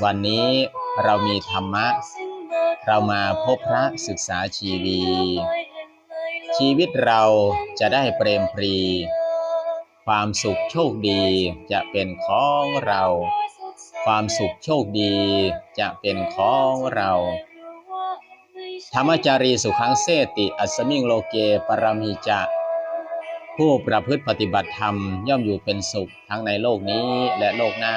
วันนี้เรามีธรรมะ เรามาพบพระศึกษาชีวี ชีวิตเราจะได้เปรมปรี ความสุขโชคดีจะเป็นของเรา ความสุขโชคดีจะเป็นของเรา ธรรมจารีสุขังเสติ อัสสมิงโลเกปรมิจะผู้ประพฤติปฏิบัติธรรมย่อมอยู่เป็นสุขทั้งในโลกนี้และโลกหน้า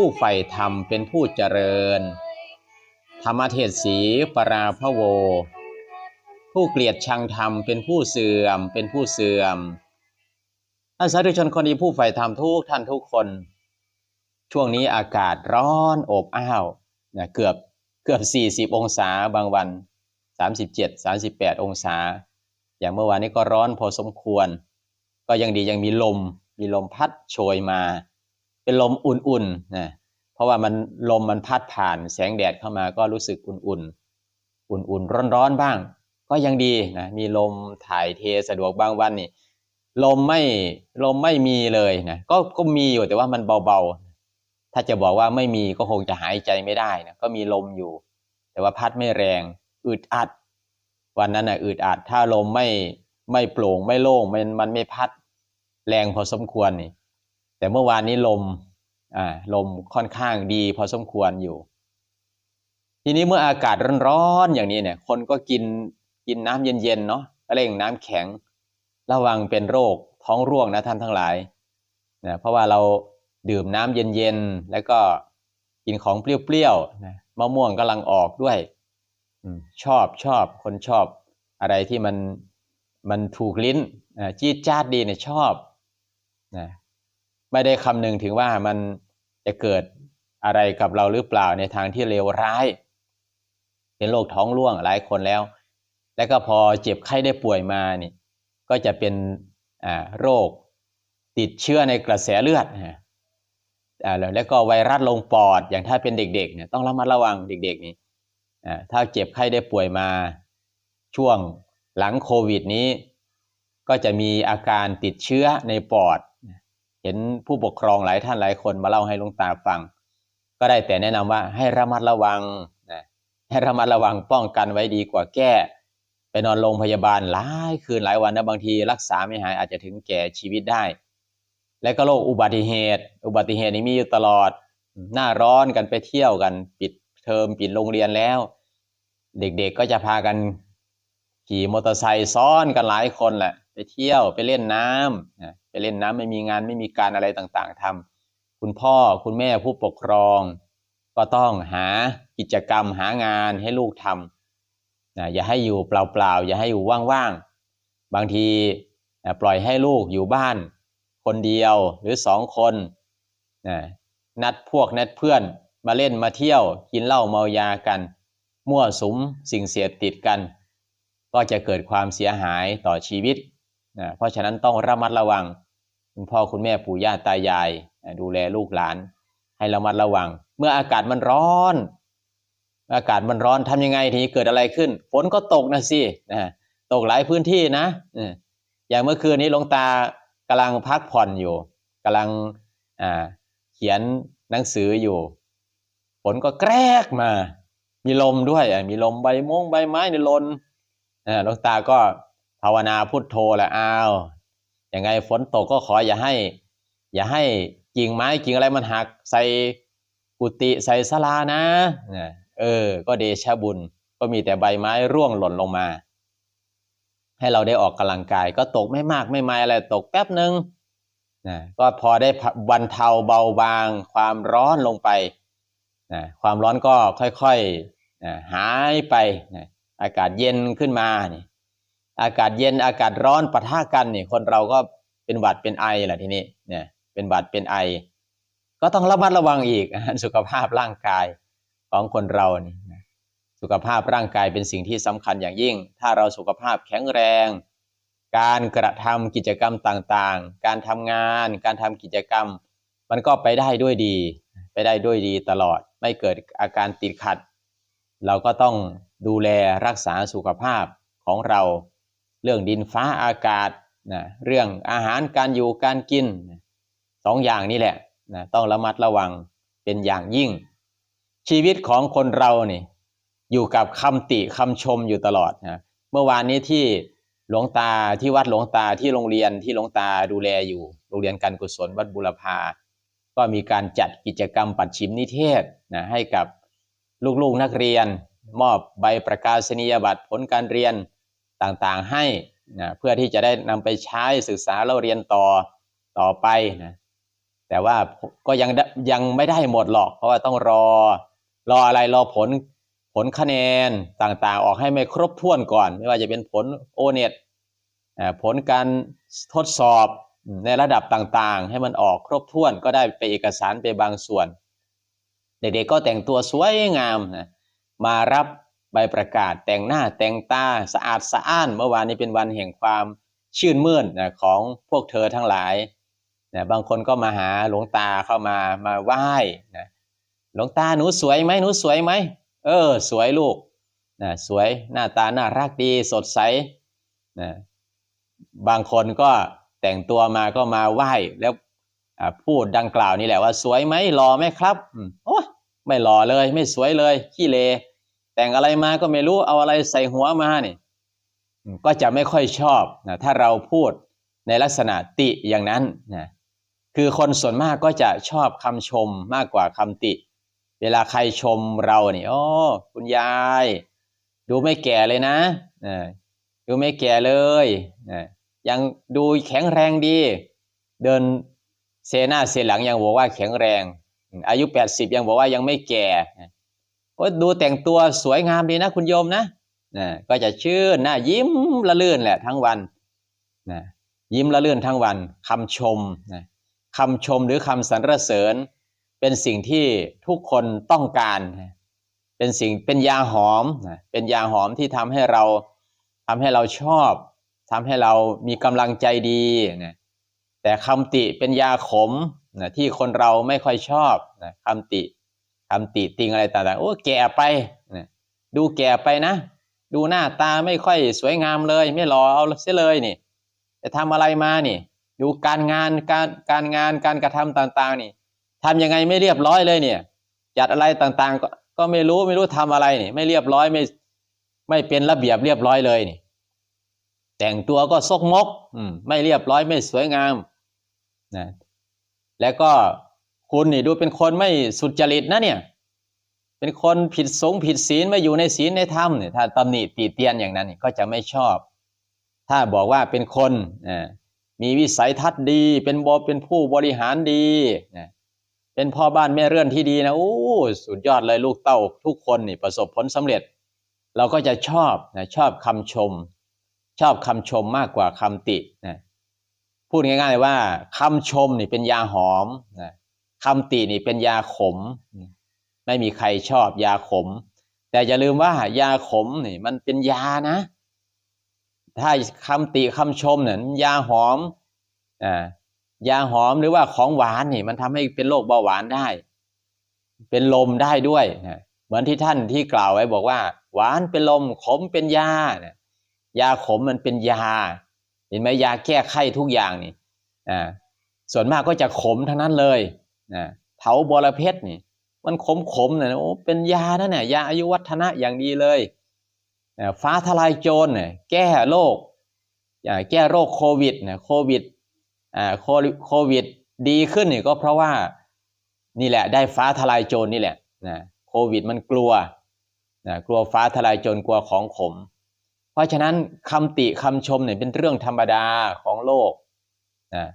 ผู้ใฝ่ธรรมเป็นผู้เจริญ ธรรมเทศสีปราพโว ผู้เกลียดชังธรรมเป็นผู้เสื่อมเป็นผู้เสื่อมท่านสาธุชนคนดีผู้ใฝ่ธรรมทุกท่านทุกคน ช่วงนี้อากาศร้อนอบอ้าวนะเกือบเกือบ 40 องศาบางวัน 37 38 องศา อย่างเมื่อวานนี้ก็ร้อนพอสมควร ก็ยังดียังมีลมมีลมพัดโชยมา เป็นลมอุ่นๆนะเพราะว่ามันลมมันพัดผ่านแสงแดดเข้ามาก็รู้สึกอุ่นๆ อุ่นๆ ร้อนๆ บ้าง ก็ยังดีนะมีลมถ่ายเทสะดวกบางวันนี่ลมไม่ลมไม่มีเลยนะก็ก็มีอยู่แต่ว่ามันเบาๆ ถ้าจะบอกว่าไม่มีก็คงจะหายใจไม่ได้นะก็มีลมอยู่ แต่ว่าพัดไม่แรงอึดอัด วันนั้นนะอึดอัดถ้าลมไม่ไม่โปร่งไม่โล่งมันมันไม่พัดแรงพอสมควรนี่ แต่เมื่อวานนี้ลมอ่าลมค่อนข้างดีพอสมควรอยู่ ทีนี้เมื่ออากาศร้อนๆอย่างนี้เนี่ย คนก็กินกินน้ำเย็นๆเนาะเร่งน้ำแข็ง ระวังเป็นโรคท้องร่วงนะท่านทั้งหลายนะเพราะว่าเราดื่มน้ำเย็นๆแล้วก็กินของเปรี้ยวๆนะมะม่วงกำลังออกด้วยชอบชอบคนชอบอะไรที่มันมันถูกลิ้นจี๊ดจ๊าดดีเนี่ยชอบนะ ไม่ได้คำนึงถึงว่ามันจะเกิดอะไรกับเราหรือเปล่าในทางที่เลวร้าย เป็นโรคท้องร่วงหลายคนแล้ว แล้วก็พอเจ็บไข้ได้ป่วยมานี่ก็จะเป็นโรคติดเชื้อในกระแสเลือดแล้วก็ไวรัสลงปอดอย่างถ้าเป็นเด็กๆเนี่ยต้องระมัดระวังเด็ก ๆ นี่ถ้าเจ็บไข้ได้ป่วยมาช่วงหลังโควิดนี้ ก็จะมีอาการติดเชื้อในปอด เห็นผู้ปกครองหลายท่านหลายคนมาเล่าให้หลวงตาฟัง ก็ได้แต่แนะนำว่าให้ระมัดระวังนะให้ระมัดระวังป้องกันไว้ดีกว่าแก้ ไปนอนโรงพยาบาลหลายคืนหลายวันนะบางทีรักษาไม่หายอาจจะถึงแก่ชีวิตได้ และก็โรคอุบัติเหตุ อุบัติเหตุนี้มีอยู่ตลอดหน้าร้อนกันไปเที่ยวกัน ปิดเทอมปิดโรงเรียนแล้ว เด็กๆก็จะพากันขี่มอเตอร์ไซค์ซ้อนกันหลายคนแหละ ไปเที่ยวไปเล่นน้ำไปเล่นน้ำไม่มีงานไม่มีการอะไรต่างๆทำคุณพ่อคุณแม่ผู้ปกครอง ก็ต้องหากิจกรรมหางานให้ลูกทำนะอย่าให้อยู่เปล่าๆอย่าให้อยู่ว่างๆบางทีปล่อยให้ลูกอยู่บ้าน คนเดียวหรือสองคนนะนัดพวกนัดเพื่อนมาเล่นมาเที่ยวกินเหล้าเมายากัน มั่วสุมสิ่งเสียติดกัน ก็จะเกิดความเสียหายต่อชีวิต นะเพราะฉะนั้นต้องระมัดระวัง คุณพ่อคุณแม่ปู่ย่าตายายดูแลลูกหลาน ให้ระมัดระวัง เมื่ออากาศมันร้อน อากาศมันร้อนทำยังไงทีนี้เกิดอะไรขึ้น ฝนก็ตกนะสินะตกหลายพื้นที่นะอย่างเมื่อคืนนี้หลวงตากำลังพักผ่อนอยู่กำลังเขียนหนังสืออยู่ฝนก็แกรกมา มีลมด้วยมีลมใบมงใบไม้ในลนหลวงตาก็าวนาพุทโธแหละอ้าวยังไงฝนตกก็ขออย่าให้ อย่าให้กิ่งไม้กิ่งอะไรมันหักใส่กุฏิใส่ศาลานะเออ ก็เดชะบุญก็มีแต่ใบไม้ร่วงหล่นลงมา ให้เราได้ออกกำลังกาย ก็ตกไม่มากไม่ไม่อะไรตกแป๊บหนึ่งนะก็พอได้บรรเทาเบาบาง ความร้อนลงไปนะความร้อนก็ค่อยๆนะหายไปนะอากาศเย็นขึ้นมานี่ อากาศเย็นอากาศร้อนปะทะกันนี่คนเราก็เป็นหวัดเป็นไอแหละทีนี้เนี่ยเป็นหวัดเป็นไอ ก็ต้องระมัดระวังอีกสุขภาพร่างกายของคนเรานี่สุขภาพร่างกายเป็นสิ่งที่สำคัญอย่างยิ่ง ถ้าเราสุขภาพแข็งแรง การกระทำกิจกรรมต่างๆ การทำงาน การทำกิจกรรม มันก็ไปได้ด้วยดี ไปได้ด้วยดีตลอด ไม่เกิดอาการติดขัด เราก็ต้องดูแลรักษาสุขภาพของเรา เรื่องดินฟ้าอากาศนะเรื่องอาหารการอยู่การกินสองอย่างนี้แหละนะต้องระมัดระวังเป็นอย่างยิ่ง ชีวิตของคนเรานี่อยู่กับคำติคำชมอยู่ตลอดนะเมื่อวานนี้ที่หลวงตาที่วัดหลวงตาที่โรงเรียนที่หลวงตาดูแลอยู่ โรงเรียนการกุศลวัดบุรพาก็มีการจัดกิจกรรมปัดชิมนิเทศนะให้กับลูกๆนักเรียน มอบใบประกาศนียบัตรผลการเรียน ต่างๆให้นะเพื่อที่จะได้นำไปใช้ศึกษาแล้วเรียนต่อต่อไปนะแต่ว่าก็ยังยังไม่ได้หมดหรอก เพราะว่าต้องรอ รออะไรรอผลผลคะแนนต่างๆ ออกให้ไม่ครบถ้วนก่อน ไม่ว่าจะเป็นผลโอเน็ตผลการทดสอบในระดับต่างๆ ให้มันออกครบถ้วนก็ได้ไปเอกสารไปบางส่วน เด็กๆก็แต่งตัวสวยงามนะมารับ ใบประกาศแต่งหน้าแต่งตาสะอาดสะอ้าน เมื่อวานนี้เป็นวันแห่งความชื่นมื่นนะของพวกเธอทั้งหลายนะบางคนก็มาหาหลวงตาเข้ามามาไหว้นะหลวงตาหนูสวยไหมหนูสวยไหมเออ สวยลูกนะสวยหน้าตาน่ารักดีสดใสนะบางคนก็แต่งตัวมาก็มาไหว้แล้วพูดดังกล่าวนี่แหละว่าสวยไหมรอไหมครับโอ้ไม่รอเลย ไม่สวยเลยขี้เล แต่งอะไรมาก็ไม่รู้เอาอะไรใส่หัวมาเนี่ยก็จะไม่ค่อยชอบนะถ้าเราพูดในลักษณะติอย่างนั้นนะคือคนส่วนมากก็จะชอบคำชมมากกว่าคำติ เวลาใครชมเราเนี่ยโอ้คุณยาย ดูไม่แก่เลยนะนะดูไม่แก่เลยนะยังดูแข็งแรงดี เดินเซหน้าเซหลังยังบอกว่าแข็งแรง อายุแปดสิบยังบอกว่ายังไม่แก่ ก็ดูแต่งตัวสวยงามดีนะคุณโยมนะนะก็จะชื่นนะยิ้มละลื่นแหละทั้งวันนะยิ้มละลื่นทั้งวันคำชมนะคำชมหรือคำสรรเสริญ เป็นสิ่งที่ทุกคนต้องการนะเป็นสิ่งเป็นยาหอมนะเป็นยาหอมที่ทำให้เราทำให้เราชอบทำให้เรามีกำลังใจดีนะแต่คำติเป็นยาขมนะที่คนเราไม่ค่อยชอบนะคำติ คำติติงอะไรต่างๆโอ้แก่ไปดูแก่ไปนะ ดูหน้าตาไม่ค่อยสวยงามเลย ไม่หล่อเอาเสียเลยนี่จะทำอะไรมานี่ดูการงานการการงานการกระทำต่าง ๆ นี่ทำยังไงไม่เรียบร้อยเลยเนี่ยจัดอะไรต่างๆ ก็ก็ไม่รู้ไม่รู้ทำอะไรนี่ไม่เรียบร้อยไม่ไม่เป็นระเบียบเรียบร้อยเลยนี่ แต่งตัวก็ซกมก อืมไม่เรียบร้อยไม่สวยงามนะแล้วก็ คุณนี่ดูเป็นคนไม่สุจริตนะเนี่ย เป็นคนผิดสงผิดศีลไม่อยู่ในศีลในธรรมเนี่ยถ้าตำหนิตีเตียนอย่างนั้นก็จะไม่ชอบ ถ้าบอกว่าเป็นคนมีวิสัยทัศน์ดี เป็นบเป็นผู้บริหารดีเป็นพ่อบ้านแม่เรือนที่ดีนะโอ้สุดยอดเลยลูกเต้าทุกคนนี่ประสบผลสำเร็จ เราก็จะชอบนะชอบคำชม ชอบคำชมมากกว่าคำตินะพูดง่ายๆว่าคำชมนี่เป็นยาหอมนะ คำตินี่เป็นยาขม ไม่มีใครชอบยาขม แต่อย่าลืมว่ายาขมนี่มันเป็นยานะ ถ้าคำติคำชมเนี่ยยาหอมอ่ายาหอมหรือว่าของหวานนี่ มันทำให้เป็นโรคเบาหวานได้ เป็นลมได้ด้วยนะเหมือนที่ท่านที่กล่าวไว้บอกว่า หวานเป็นลมขมเป็นยาเนี่ยยาขมมันเป็นยา เห็นไหมยาแก้ไข้ทุกอย่างนี่อ่าส่วนมากก็จะขมทั้งนั้นเลย นะเถาบอระเพ็ดนี่ มันขมขมเนี่ยโอ้เป็นยานะเนี่ยยาอายุวัฒนะอย่างดีเลยฟ้าทลายโจรเนี่ยแก้โรคแก้โรคโควิดเนี่ยโควิดอ่าโควิดดีขึ้นนี่ก็เพราะว่านี่แหละ ได้ฟ้าทลายโจรนี่แหละนะโควิดมันกลัวนะกลัวฟ้าทลายโจรกลัวของขม เพราะฉะนั้นคำติคำชมเนี่ยเป็นเรื่องธรรมดาของโลกนะ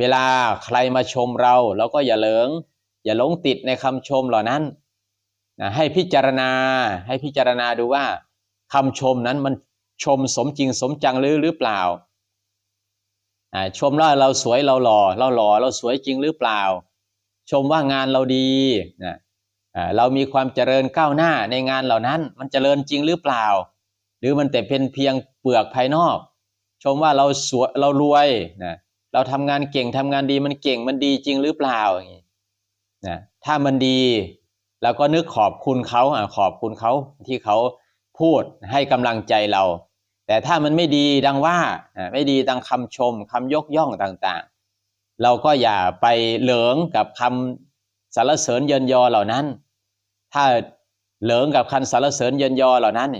เวลาใครมาชมเราเราก็อย่าเหลิง อย่าหลงติดในคำชมเหล่านั้นนะให้พิจารณาให้พิจารณาดูว่าคำชมนั้นมันชมสมจริงสมจังหรือหรือเปล่าชมว่าเราสวยเราหล่อเราหล่อเราสวยจริงหรือเปล่า ชมว่างานเราดีนะเรามีความเจริญก้าวหน้าในงานเหล่านั้น มันเจริญจริงหรือเปล่า หรือมันแต่เป็นเพียงเปลือกภายนอก ชมว่าเราสวยเรารวยนะ เราทำงานเก่งทำงานดีมันเก่งมันดีจริงหรือเปล่าอย่างนี้นะถ้ามันดีเราก็นึกขอบคุณเขาอะขอบคุณเขาที่เขาพูดให้กำลังใจเรา แต่ถ้ามันไม่ดีดังว่าไม่ดีดังคำชมคำยกย่องต่างๆ เราก็อย่าไปเหลิงกับคำสรรเสริญเยินยอเหล่านั้น ถ้าเหลิงกับคำสรรเสริญเยินยอเหล่านั้น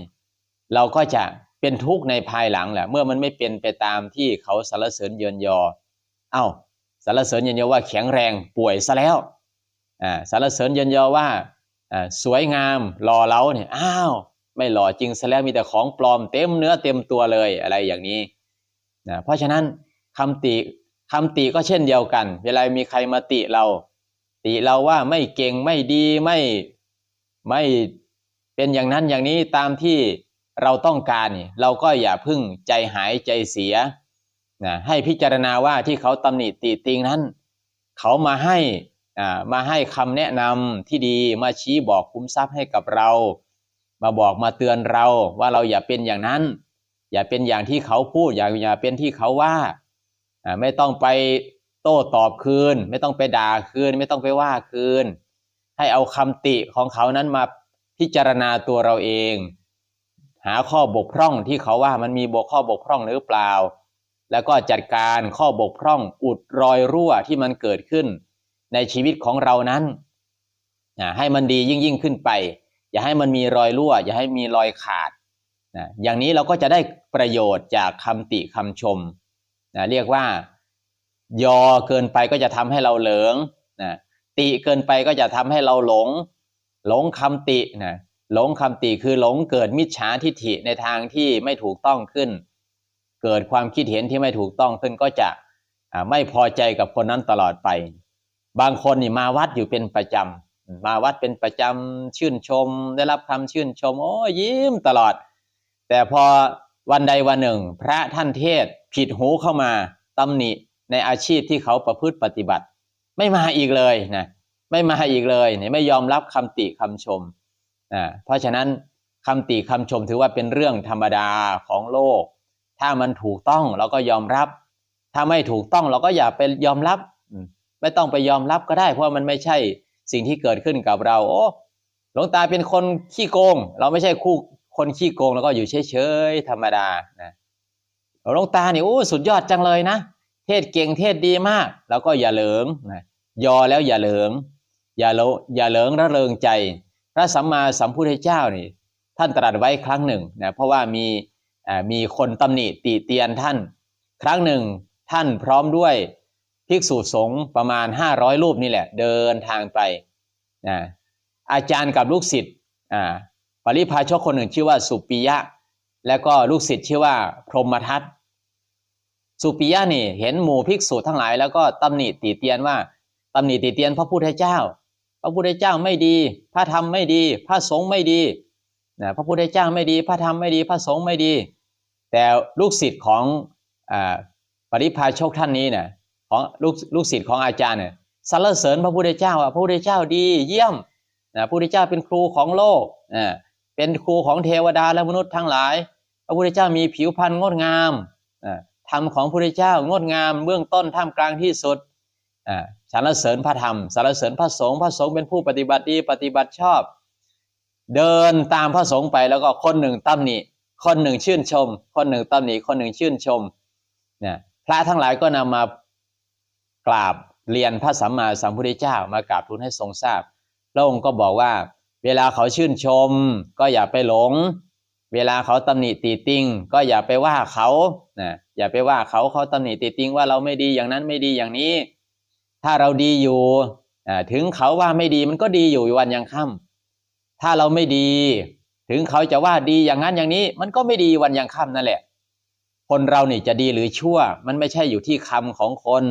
เราก็จะเป็นทุกข์ในภายหลังแหละเมื่อมันไม่เป็นไปตามที่เขาสรรเสริญเยินยอ เอ้าสรรเสริญยินยอว่าแข็งแรงป่วยซะแล้วอ่าสรรเสริญยินยอว่าอ่าสวยงามหล่อเล้าเนี่ยอ้าวไม่หล่อจริงซะแล้วมีแต่ของปลอมเต็มเนื้อเต็มตัวเลยอะไรอย่างนี้นะเพราะฉะนั้นคำติคำติก็เช่นเดียวกัน เวลามีใครมาติเรา ติเราว่าไม่เก่งไม่ดีไม่ไม่เป็นอย่างนั้นอย่างนี้ตามที่เราต้องการเราก็อย่าพึ่งใจหายใจเสีย นะให้พิจารณาว่าที่เขาตำหนิติติงนั้น เขามาให้อ่ามาให้คำแนะนำที่ดีมาชี้บอกคุ้มทรัพย์ให้กับเรา มาบอกมาเตือนเราว่าเราอย่าเป็นอย่างนั้น อย่าเป็นอย่างที่เขาพูดอย่าอย่าเป็นที่เขาว่าอ่าไม่ต้องไปโต้ตอบคืน ไม่ต้องไปด่าคืน ไม่ต้องไปว่าคืน ให้เอาคำติของเขานั้นมาพิจารณาตัวเราเอง หาข้อบกพร่องที่เขาว่ามันมีบกข้อบกพร่องหรือเปล่า แล้วก็จัดการข้อบกพร่องอุดรอยรั่วที่มันเกิดขึ้น ในชีวิตของเรานั้นนะให้มันดียิ่งยิ่งขึ้นไป อย่าให้มันมีรอยรั่ว อย่าให้มีรอยขาดนะอย่างนี้เราก็จะได้ประโยชน์จากคำติคำชมนะเรียกว่า ยอเกินไปก็จะทำให้เราเหลิงนะติเกินไปก็จะทำให้เราหลง หลงคำตินะหลงคำติคือหลงเกิดมิจฉาทิฐิในทางที่ไม่ถูกต้องขึ้น เกิดความคิดเห็นที่ไม่ถูกต้องขึ้นก็จะไม่พอใจกับคนนั้นตลอดไป บางคนนี่มาวัดอยู่เป็นประจำมาวัดเป็นประจำชื่นชม ได้รับคำชื่นชม โอ้ยิ้มตลอด แต่พอวันใดวันหนึ่ง พระท่านเทศผิดหูเข้ามาตำหนิในอาชีพที่เขาประพฤติปฏิบัติ ไม่มาอีกเลยนะไม่มาอีกเลยเนี่ยไม่ยอมรับคำติคำชมอ่าเพราะฉะนั้นคำติคำชมถือว่าเป็นเรื่องธรรมดาของโลก ถ้ามันถูกต้องเราก็ยอมรับ ถ้าไม่ถูกต้องเราก็อย่าไปยอมรับ ไม่ต้องไปยอมรับก็ได้ เพราะมันไม่ใช่สิ่งที่เกิดขึ้นกับเรา โอ้หลวงตาเป็นคนขี้โกง เราไม่ใช่คู่คนขี้โกงแล้วก็อยู่เฉยๆธรรมดานะหลวงตาเนี่ยโอ้สุดยอดจังเลยนะ เทศเก่งเทศดีมาก แล้วก็อย่าเหลิงนะยอแล้วอย่าเหลิง อย่าโลอย่าเหลิงระเริงใจ พระสัมมาสัมพุทธเจ้านี่ ท่านตรัสไว้ครั้งหนึ่งนะเพราะว่ามี มีคนตำหนิติเตียนท่าน ครั้งหนึ่งท่านพร้อมด้วยภิกษุสงฆ์ประมาณ 500 รูปนี่แหละ เดินทางไปนะอาจารย์กับลูกศิษย์ปริพาชกคนหนึ่งชื่อว่าสุปิยะ แล้วก็ลูกศิษย์ชื่อว่าพรหมทัตสุปิยะนี่เห็นหมู่ภิกษุทั้งหลาย แล้วก็ตำหนิติเตียนว่าตำหนิติเตียนพระพุทธเจ้า พระพุทธเจ้าไม่ดี พระธรรมไม่ดี พระสงฆ์ไม่ดี นะพระพุทธเจ้าไม่ดีพระธรรมไม่ดีพระสงฆ์ไม่ดี แต่ลูกศิษย์ของอปริพาชกท่านนี้เนี่ยของลูกลูกศิษย์ของอาจารย์เนี่ยสรรเสริญพระพุทธเจ้าว่าพระพุทธเจ้าดีเยี่ยมนะพระพุทธเจ้าเป็นครูของโลกอ่าเป็นครูของเทวดาและมนุษย์ทั้งหลาย พระพุทธเจ้ามีผิวพรรณงดงามอ่าธรรมของพระพุทธเจ้างดงาม เบื้องต้นท่ามกลางที่สุดสรรเสริญพระธรรมสรรเสริญพระสงฆ์พระสงฆ์เป็นผู้ปฏิบัติดีปฏิบัติชอบ เดินตามพระสงฆ์ไปแล้วก็คนหนึ่งตำหนิคนหนึ่งชื่นชม คนหนึ่งตำหนิคนหนึ่งชื่นชมเนี่ยพระทั้งหลายก็นำมากราบเรียนพระสัมมาสัมพุทธเจ้ามากราบทูลให้ทรงทราบพระองค์ก็บอกว่า เวลาเขาชื่นชม ก็อย่าไปหลง เวลาเขาตำหนิตีติงก็อย่าไปว่าเขานะอย่าไปว่าเขาเขาตำหนิตีติงว่าเราไม่ดีอย่างนั้นไม่ดีอย่างนี้ ถ้าเราดีอยู่ถึงเขาว่าไม่ดีมันก็ดีอยู่วันยังค่ำ ถ้าเราไม่ดี ถึงเขาจะว่าดีอย่างนั้นอย่างนี้ มันก็ไม่ดีวันยังค่ำนั่นแหละ คนเรานี่จะดีหรือชั่ว มันไม่ใช่อยู่ที่คำของคน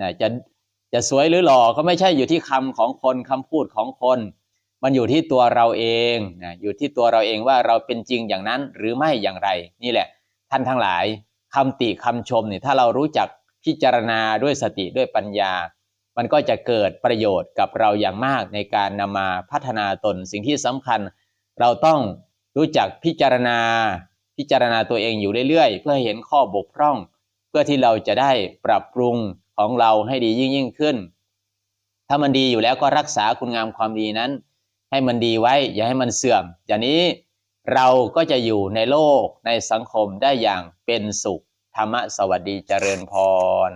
นะจะจะสวยหรือหล่อก็ไม่ใช่อยู่ที่คำของคนคำพูดของคน มันอยู่ที่ตัวเราเองนะอยู่ที่ตัวเราเองว่าเราเป็นจริงอย่างนั้นหรือไม่อย่างไร นี่แหละ ท่านทั้งหลายคำติคำชมนี่ถ้าเรารู้จักพิจารณาด้วยสติด้วยปัญญา มันก็จะเกิดประโยชน์กับเราอย่างมากในการนำมาพัฒนาตน สิ่งที่สำคัญ เราต้องรู้จักพิจารณา พิจารณาตัวเองอยู่เรื่อยๆ เพื่อให้เห็นข้อบกพร่อง เพื่อที่เราจะได้ปรับปรุงของเราให้ดียิ่งยิ่งขึ้น ถ้ามันดีอยู่แล้วก็รักษาคุณงามความดีนั้น ให้มันดีไว้อย่าให้มันเสื่อม อย่างนี้เราก็จะอยู่ในโลกในสังคมได้อย่างเป็นสุข ธรรมะสวัสดีเจริญพร